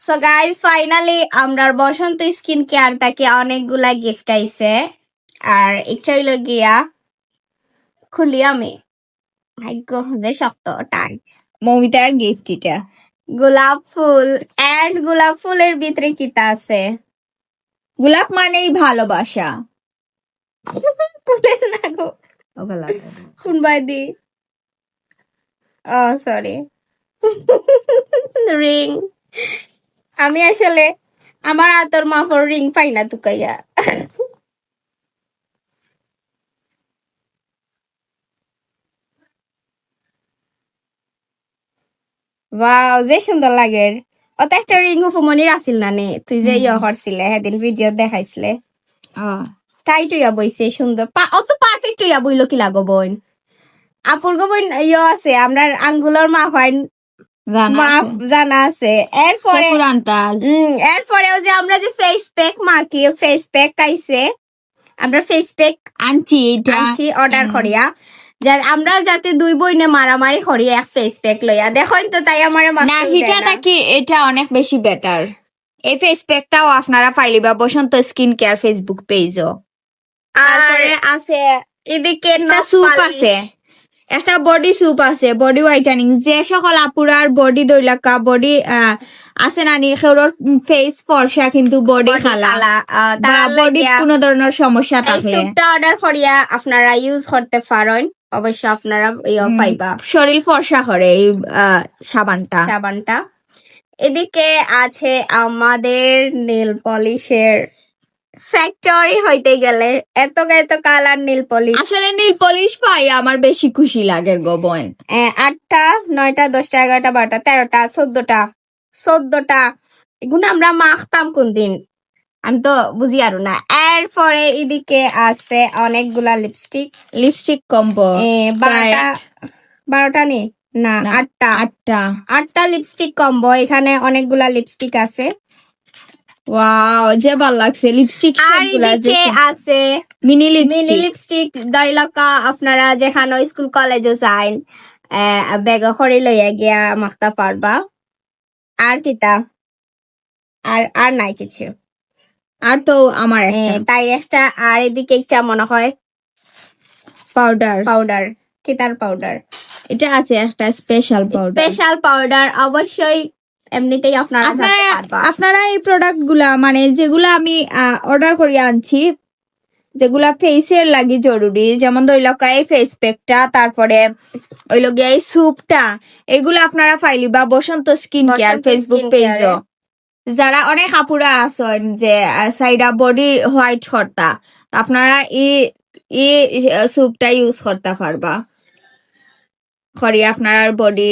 So guys finally আমরা বসন্ত skin care তাকে অনেকগুলা গিফট আইছে। আর একটা হইল গিয়া খুলি আমি। ভাগ্য হলে শক্ত টাইট মমিতার গিফট এটা। গোলাপ ফুল এন্ড গোলাপ ফুলের ভিতরে কিতা আছে? গোলাপ মানেই ভালোবাসা। ফুলের না গো। শুনবাই দি। ও সরি রিং আমি আসলে আমার আতর মাফর রিং পাই না তুকাইয়া। ওয়াও যে সুন্দর লাগে। অত একটা রিং উপমনির আসিল না নে? তুই যে ইয়ে করছিলে সেদিন ভিডিও দেখাইছিলে। টাইট হইয়া বইছে সুন্দর। অত পারফেক্ট হইয়া বইলো কি লাগো বোন? আপুর গো বোন ইয়ে আছে আমরা আঙ্গুলের হয় মাপ জানা আছে। এরপরে এরপরেও যে আমরা যে ফেস প্যাক মাখি ফেস প্যাক আমরা ফেস প্যাক আনছি আনছি অর্ডার করিয়া। আমরা যাতে দুই বই বইনে মারামারি করি এক ফেস প্যাক লইয়া। দেখেন তো তাই আমার না হিটা নাকি এটা অনেক বেশি বেটার এই ফেস প্যাকটাও আপনারা পাইলিবা বসন্ত স্কিন কেয়ার ফেসবুক পেজও আর আছে এদিকে একটা নখ আছে। একটা বডি স্যুপ আছে বডি হোয়াইটানিং যে সকল আপুরার বডি দৈলাকা বডি আছে না নি সেওর ফেস ফর্সা কিন্তু বডি খালা। তার বডি কোনো ধরনের সমস্যা থাকে। স্যুপটা অর্ডার করিয়া আপনারা ইউজ করতে পারেন অবশ্য আপনারা পাইবা। শরীর ফর্সা করে এই সাবানটা। সাবানটা। এদিকে আছে আমাদের নেল পলিশের ফ্যাক্টরি হইতে গেলে এত এত কালার নীল পলিশ আসলে নীল পলিশ পাই আমার বেশি খুশি লাগে গো বোন। আটটা নয়টা দশটা এগারোটা বারোটা তেরোটা চোদ্দটা চোদ্দটা। এগুলো আমরা মাখতাম কোন দিন আমি তো বুঝি আরও না। এরপরে এদিকে আছে অনেকগুলা লিপস্টিক লিপস্টিক কম্বো বারোটা বারোটা নেই না না, আটটা। আটটা। আটটা লিপস্টিক কম্বো এখানে অনেকগুলা লিপস্টিক আছে। ওয়াও যে ভালো লাগছে লিপস্টিক আর এদিকে আছে মিনি মিনি লিপস্টিক দৈলকা আপনারা যেখানে স্কুল কলেজে যাইন বেগ করে লইয়া গিয়া মাখতে পারবা। আর কিতা? আর আর নাই কিছু। আর তো আমার তাই একটা আর এদিকে একটা মনে হয় পাউডার পাউডার কিতার পাউডার এটা আছে একটা স্পেশাল পাউডার স্পেশাল পাউডার অবশ্যই এমনিতেই আপনারা আপনারা এই প্রোডাক্টগুলা মানে যেগুলা আমি অর্ডার করে আনছি যেগুলা ফেসের লাগি জরুরি যেমন ধরি এই ফেস প্যাকটা তারপরে ওই লোক এই স্যুপটা এগুলো আপনারা ফাইলি বা Basanta skin care Facebook page যারা অনেক আপুরা আছেন যে সাইডা বডি হোয়াইট করতা আপনারা এই এই স্যুপটা ইউজ করতে পারবা। করি আপনার বডি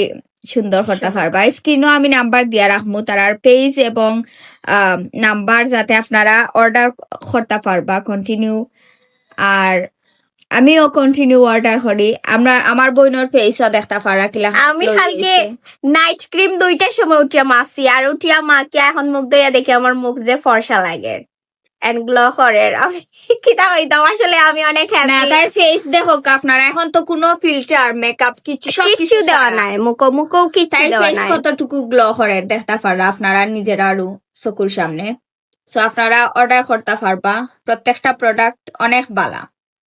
সুন্দর করতে পারবা। স্ক্রিনও আমি নাম্বার দিয়া রাখব তারার পেজ এবং নাম্বার যাতে আপনারা অর্ডার করতে পারবা কন্টিনিউ আর আমিও কন্টিনিউ অর্ডার করি। আমরা আমার বোনের পেজও দেখতে পারা কিলা আমি কালকে নাইট ক্রিম দুইটার সময় উঠিয়া মাসি আর উঠিয়া মাকে এখন মুখ দইয়া দেখি আমার মুখ যে ফর্সা লাগে। এন্ড গ্লো করে। আমি কিতা হইতাম আসলে আমি অনেক না তার ফেস দেখো আপনারা এখন তো কোনো ফিল্টার মেকআপ কিছু সব কিছু দেওয়া নাই মুখো মুখো কিছু দেওয়া ফেস নাই। কতটুকু গ্লো করে দেখতে পারবা আপনারা নিজেরা আরও চকুর সামনে। সো আপনারা অর্ডার করতে পারবা প্রত্যেকটা প্রোডাক্ট অনেক ভালো